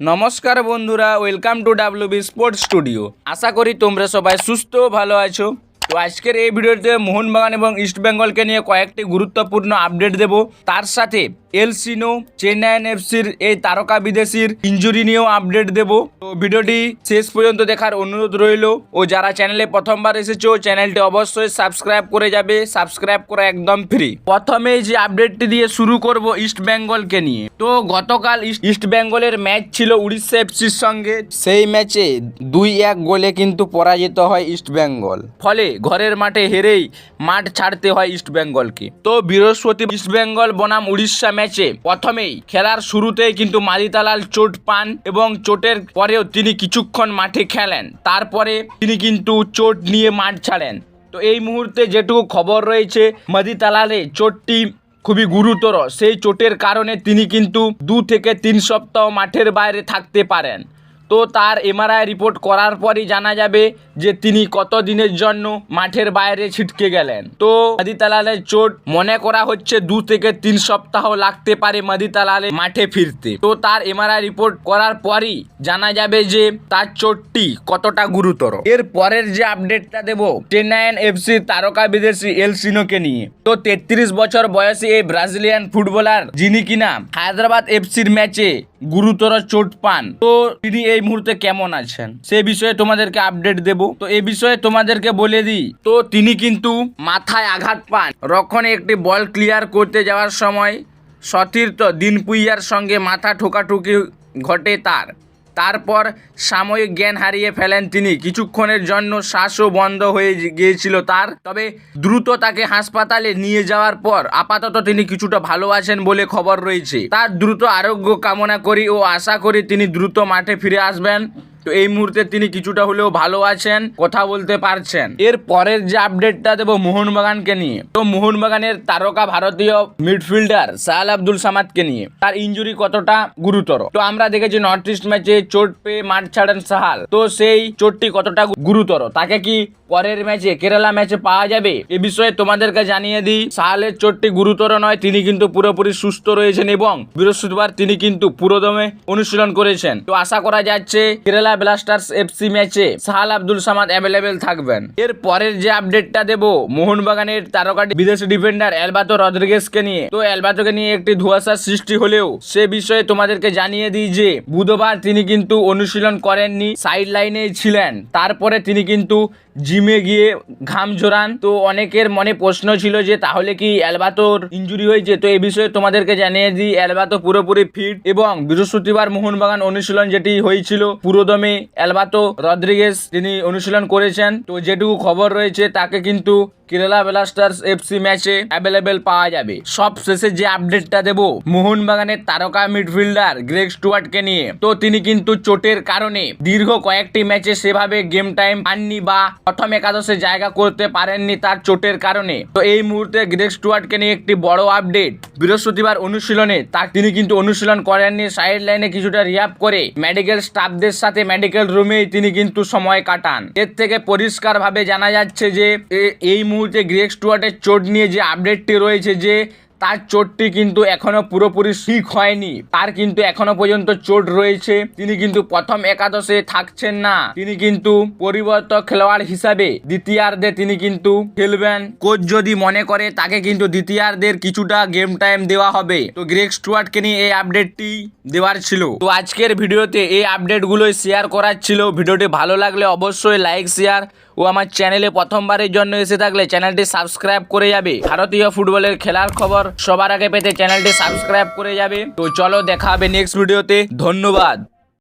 নমস্কার বন্ধুরা welcome to WB sports studio আশা করি তোমরা সবাই সুস্থ ভালো আছো। তো আজকের এই ভিডিওতে মোহনবাগান এবং ইস্ট বেঙ্গলকে নিয়ে কয়েকটি গুরুত্বপূর্ণ আপডেট দেব। তার সাথে এলসিনো চেন্নাইন এফসির এই তারকা বিদেশির ইঞ্জুরি নিয়েও আপডেট দেব। তো ভিডিওটি শেষ পর্যন্ত দেখার অনুরোধ রইল ও যারা চ্যানেলে প্রথমবার এসেছ, চ্যানেলটি অবশ্যই সাবস্ক্রাইব করে যাবে। সাবস্ক্রাইব করা একদম ফ্রি প্রথমে যে আপডেটটি দিয়ে শুরু করব ইস্ট বেঙ্গলকে নিয়ে। তো গতকাল ইস্ট বেঙ্গলের ম্যাচ ছিল উড়িষ্যা এফসির সঙ্গে। সেই ম্যাচে দুই এক গোলে কিন্তু পরাজিত হয় ইস্ট বেঙ্গল। ফলে ঘরের মাঠে হেরেই মাঠ ছাড়তে হয় ইস্ট বেঙ্গলকে। তো বৃহস্পতি ইস্ট বেঙ্গল বনাম উড়িষ্যা ম্যাচে প্রথমেই খেলার শুরুতেই কিন্তু মাদিতালাল চোট পান এবং চোটের পরেও তিনি কিছুক্ষণ মাঠে খেলেন। তারপরে তিনি কিন্তু চোট নিয়ে মাঠ ছাড়েন। তো এই মুহূর্তে যেটুকু খবর রয়েছে মাদিতালালে চোটটি খুবই গুরুতর। সেই চোটের কারণে তিনি কিন্তু দু থেকে তিন সপ্তাহ মাঠের বাইরে থাকতে পারেন। তো তার এমআরআই রিপোর্ট করার পরই জানা যাবে যে তিনি কত দিনের জন্য মাঠের বাইরে ছিটকে গেলেন। তো মাদিতালালের চোট মনে করা হচ্ছে দু থেকে তিন সপ্তাহ লাগতে পারে মাদিতালালে মাঠে ফিরতে। তো তার এমআরআই রিপোর্ট করার পরই জানা যাবে যে তার চোটটি কতটা গুরুতর। এর পরের যে আপডেটটা দেব, চেন্নাইন এফসি তারকা বিদেশি এলসিনোকে নিয়ে। তো তেত্রিশ বছর বয়সী এই ব্রাজিলিয়ান ফুটবলার যিনি কিনা হায়দ্রাবাদ এফসির ম্যাচে গুরুতর চোট পান। তো তিনি এই মুহূর্তে কেমন আছেন? সে বিষয়ে তোমাদেরকে আপডেট দেব। তো এ বিষয়ে তোমাদেরকে বলে দিই, তো তিনি কিন্তু মাথায় আঘাত পান। রক্ষণে একটি বল ক্লিয়ার করতে যাওয়ার সময় সতীর্থ দিনপুইয়ার সঙ্গে মাথা ঠোকাঠুকি ঘটে তার। তারপর সাময়িক জ্ঞান হারিয়ে ফেলেন তিনি। কিছুক্ষণের জন্য শ্বাসও বন্ধ হয়ে গিয়েছিল তার। তবে দ্রুত তাকে হাসপাতালে নিয়ে যাওয়ার পর আপাতত তিনি কিছুটা ভালো আছেন বলে খবর রয়েছে। তার দ্রুত আরোগ্য কামনা করি ও আশা করি তিনি দ্রুত মাঠে ফিরে আসবেন। তো এই মুহূর্তে তিনি কিছুটা হলেও ভালো আছেন, কথা বলতে পারছেন। এর পরের যে আপডেটটা দেবো মোহনবাগানকে নিয়ে। তো মোহনবাগানের তারকা ভারতীয় মিডফিল্ডার সাহাল আব্দুল সামাদকে নিয়ে। তার ইঞ্জুরি কতটা গুরুতর? তো আমরা দেখেছি নর্থ ইস্ট ম্যাচে চোট পেয়ে মাঠ ছাড়েন সাহাল। তো সেই চোটটি কতটা গুরুতর? তাকে কি পরের ম্যাচে কেরালা ম্যাচে পাওয়া যাবে? এ বিষয়ে তোমাদেরকে জানিয়ে দিই, সাহালের চোটটি গুরুতর নয়, তিনি কিন্তু পুরোপুরি সুস্থ রয়েছেন এবং বৃহস্পতিবার তিনি কিন্তু পুরোদমে অনুশীলন করেছেন। তো আশা করা যাচ্ছে, কেরালা ব্লাস্টার্স এফসি ম্যাচে সাহাল আব্দুল সামাদ অ্যাভেলেবেল থাকবেন। এর পরের যে আপডেটটা দেব, মোহনবাগানের তারকা বিদেশি ডিফেন্ডার অ্যালবাতো রদ্রিগেসকে নিয়ে। তো অ্যালবাতোকে নিয়ে একটি ধোঁয়াশার সৃষ্টি হলেও সে বিষয়ে তোমাদেরকে জানিয়ে দিই যে, বুধবার তিনি কিন্তু অনুশীলন করেননি সাইড লাইনে ছিলেন। তারপরে তিনি কিন্তু জিমে গিয়ে ঘাম ঝরান তো অনেকের মনে প্রশ্ন ছিল যে, তাহলে কি অ্যালবাতোর ইঞ্জুরি হয়েছে? তো এই বিষয়ে তোমাদেরকে জানিয়ে দিই, অ্যালবাতো পুরোপুরি ফিট এবং বৃহস্পতিবার মোহনবাগান অনুশীলন যেটি হয়েছিল, পুরোদমে অ্যালবাতো রদ্রিগেস তিনি অনুশীলন করেছেন। তো যেটুকু খবর রয়েছে, তাকে কিন্তু কেরালা ব্লাস্টার্স এফসি ম্যাচে অ্যাভেলেবেল পাওয়া যাবে। সব শেষে যে আপডেটটা দেব, মোহনবাগানের তারকা মিডফিল্ডার গ্রেগ স্টুয়ার্টকে নিয়ে। তো তিনি কিন্তু চোটের কারণে দীর্ঘ কয়েকটি ম্যাচে সেভাবে গেম টাইম পাননি বা প্রথম একাদশে জায়গা করতে পারেননি তার চোটের কারণে। তো এই মুহূর্তে গ্রেগ স্টুয়ার্টকে নিয়ে একটি বড় আপডেট। বৃহস্পতিবার অনুশীলনে তা তিনি কিন্তু অনুশীলন করেননি সাইড লাইনে কিছুটা রিয়াপ করে মেডিকেল স্টাফদের সাথে মেডিকেল রুমেই তিনি কিন্তু সময় কাটান। এর থেকে পরিষ্কারভাবে জানা যাচ্ছে যে এই মুহূর্তে গ্রেগ স্টুয়ার্টের চোট নিয়ে যে আপডেটটি রয়েছে যে তার চোটটি কিন্তু এখনও পুরোপুরি ঠিক হয়নি। তার কিন্তু এখনও পর্যন্ত চোট রয়েছে। তিনি কিন্তু প্রথম একাদশে থাকছেন না। তিনি কিন্তু পরিবর্তক খেলোয়াড় হিসাবে দ্বিতীয়ার্ধে তিনি কিন্তু খেলবেন। কোচ যদি মনে করে, তাকে কিন্তু দ্বিতীয়ার্ধের কিছুটা গেম টাইম দেওয়া হবে। তো গ্রেগ স্টুয়ার্টকে নিয়ে এই আপডেটটি দেওয়ার ছিল। তো আজকের ভিডিওতে এই আপডেটগুলোই শেয়ার করার ছিল। ভিডিওটি ভালো লাগলে অবশ্যই লাইক শেয়ার ও আমার চ্যানেলে প্রথমবারের জন্য এসে থাকলে চ্যানেলটি সাবস্ক্রাইব করে যাবে। ভারতীয় ফুটবলের খেলার খবর সবার আগে পেতে চ্যানেলটি সাবস্ক্রাইব করে যাবে। তো চলো দেখা হবে নেক্সট ভিডিওতে ধন্যবাদ।